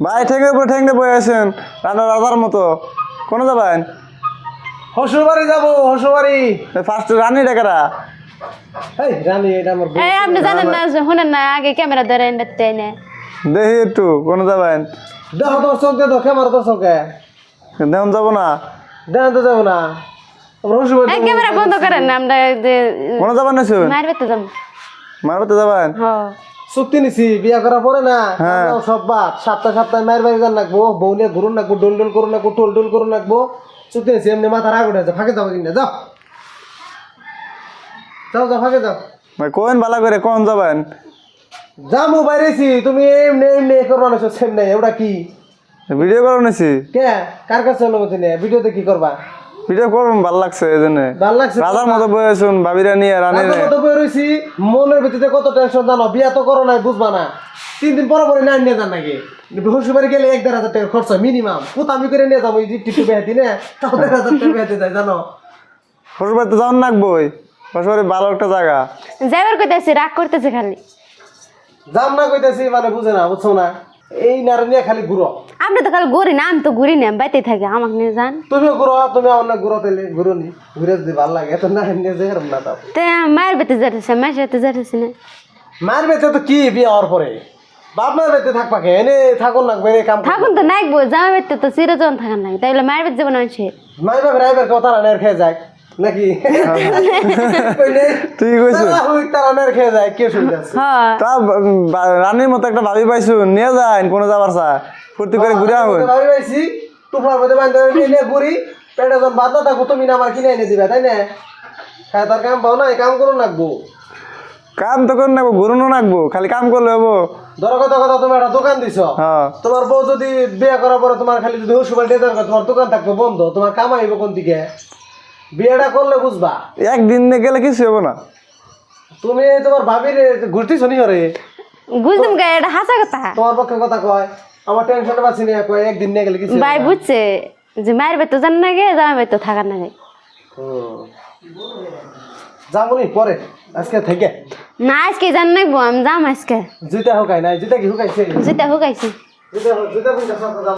ভাই ঠেঙ্গে উপরে ঠেঙ্গে বয়ে আছেন। রান্না রাজার মতো। কোনো যাবেন? হসুরবাড়ি যাব হসুরবাড়ি। ফার্স্ট রানি ডেকারা এই রানী এটা আমার বউ। এই আপনি জানেন না শুনেন না আগে ক্যামেরা ধরে দেখতে না। দেখি একটু কোনো যাবেন? দেখো তোর চোখ দিয়ে দেখে আমার তোর চোখে দেখুন যাব না। দেখেন তো যাব না। আমরা হসুরবাড়ি এই ক্যামেরা বন্ধ করেন না আমরা যে যাবেন না মারবে তো যাম মারতে যাবেন? হ। চুক্তি নিছি বিয়া করার পরে না হ্যাঁ। সব বাদ সপ্তাহ সপ্তাহে মায়ের বাড়ি যান রাখব বউ নিয়ে ঘুরুন রাখব ডোল ডোল করুন রাখব টোল টোল করুন রাখব চুক্তি নিছি এমনি মাথা রাগ উঠেছে ফাঁকে যাব কিনা যাও। যাও যাও ফাঁকে যাও। ভাই কোন ভালো করে কোন যাবেন যামু বাইরেছি তুমি এমনি এমনি করবা না সেম নেই ওটা কি? ভিডিও করো নিছি কে? কার কাছে অনুমতি নেই ভিডিওতে কি করবা? ভিডিও করুন ভালো লাগছে এই জন্য ভালো লাগছে রাজার মতো বয়ে আছুন ভাবিরা নিয়ে রানী রাতের মতো বই রইছি মনের ভিতরে কত টেনশন জানো? বিয়া তো করো নাই বুঝবা না। তিন দিন পরে পরে নাই নিয়ে যান নাকি? গেলে এক দেড় হাজার টাকা খরচ মিনিমাম কোথা আমি করে নিয়ে যাব এই যে বেহাতি না? তাও দেড় হাজার টাকা বেহাতি যায় জানো? শ্বশুরবাড়িতে যাওয়ার ভালো একটা জায়গা। যাইবার কইতাছি রাগ করতেছে খালি। যাম না কইতেছি মানে বুঝে না বুঝছ না? এই নারে নিয়ে খালি ঘুরো। আপনি তো খালি ঘুরি না আমি তো ঘুরি না বাইতে থাকি আমাকে নিয়ে যান। তুমিও ঘুরো তুমি আমার না ঘুরো তাইলে ঘুরো নি ঘুরে যদি ভালো লাগে এত না নিয়ে যাই না তাও। তো মায়ের বেতে যাইতেছে মায়ের সাথে যাইতেছি না। মার বেতে তো কি বিয়ে হওয়ার পরে? বাপ মার বেতে থাকবা কে? এনে থাকুন লাগবে এনে কাম থাকুন তো নাইকবো জামা বেতে তো চিরজন থাকার নাই তাইলে মায়ের বেতে যাব না হচ্ছে মাই বাপ রাইবার কথা রানের খেয়ে যায় নাকি? খেয়ে যায় কে আছে হ্যাঁ। তা রানীর মতো একটা ভাবি পাইছু নিয়ে যান কোনো যাবার চা। ফুর্তি করে ঘুরে আহুন ভাবি পাইছি টুকরার মধ্যে নিয়ে ঘুরি পেটে যখন বাদ না তুমি না আমার কিনে এনে দিবে তাই না? হ্যাঁ তার কাম পাও না এই কাম করুন লাগবো। কাম তো করে নাকবো ঘুরুনো নাকবো খালি কাম করলে হব। ধরো কথা কথা তুমি একটা দোকান দিছ। হ্যাঁ। তোমার বউ যদি বিয়ে করার পরে তোমার খালি যদি হুসুবাল দরকার তোমার দোকান থাকবে বন্ধ তোমার কামাইব কোন দিকে? বিয়েটা করলে বুঝবা। একদিন নিয়ে গেলে কিছু হব না। তুমি তোমার ভাবির ঘুরতেছ নি রে বুঝলাম গে এটা হাসা কথা। তোমার পক্ষে কথা কয় আমার টেনশন পাচ্ছি না কয় একদিন নিয়ে গেলে কিছু ভাই বুঝছে যে মায়ের বেতে যান না গে জামা বেতে থাকার না গে। যাবনি পরে আজকে থেকে। না আজকে জান নাকবো আমি যাম আজকে। জুতা হুকাই নাই জুতা কি হুকাইছে জুতা হুকাইছি জুতা জুতা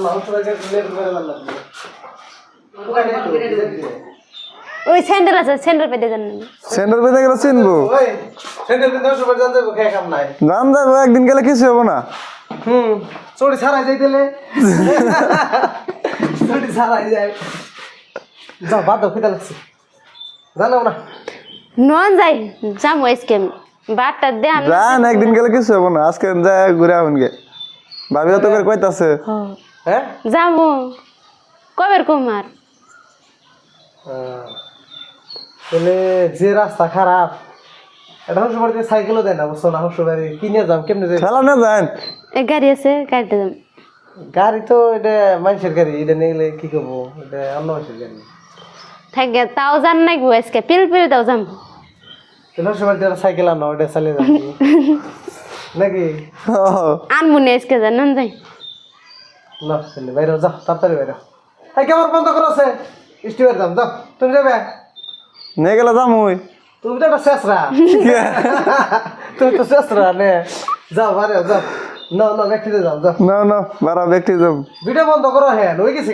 না লেট করে দাম হুকাই তো, কি? ওই স্যান্ডেল আছে স্যান্ডেল পেতে জান না সেন্টার পেতে গেলে চিনবো। ওই স্যান্ডেল পিন্ধে সবাই জানতে খেয়ে কাম নাই। জান যাব একদিন গেলে কিছু হব না। হুম চড়ি ছাড়াই যাই দিলে চড়ি ছাড়াই যায় যাও বাদ দাও খিদা লাগছে। জানো না? নন যাই যাম আজকে বারটা দে আমি জান একদিন গেলে কিছু হব না। আজকে যা ঘুরে আহুন গে। ভাবিরা তো করে কইতাছে। হ্যাঁ? যাব কবের কুমার তাহলে যে রাস্তা খারাপ এটা হচ্ছে বাড়িতে সাইকেলও দেয় না বুঝছ না? হচ্ছে বাড়ি কিনে যাম কেমনে যাই? খেলা না যান। এই গাড়ি আছে গাড়িতে যাম। গাড়ি তো এটা মানুষের গাড়ি এটা নিয়ে কি করব? এটা অন্য মানুষের গাড়ি। থাকে তাও জান নাকবো আজকে পিল পিল তাও যাম। তাহলে হচ্ছে বাড়িতে সাইকেল আনো ওটা চালিয়ে যাবি নাকি? আনমুনি আজকে যান নন যাই। না বাইরে যাও তাড়াতাড়ি বাইরে এই কেমন বন্ধ করো আছে স্টিভের দাম যাও তুমি যাবে? নিয়ে গেলে যাম ওই। তুমি তো একটা শেষরা। তুমি তো শেষরা নে। যাও বারে যাও না না ব্যক্তিতে যাও যাও। না না বারা ব্যক্তি যাম ভিডিও বন্ধ করো হ্যাঁ ওই গেছি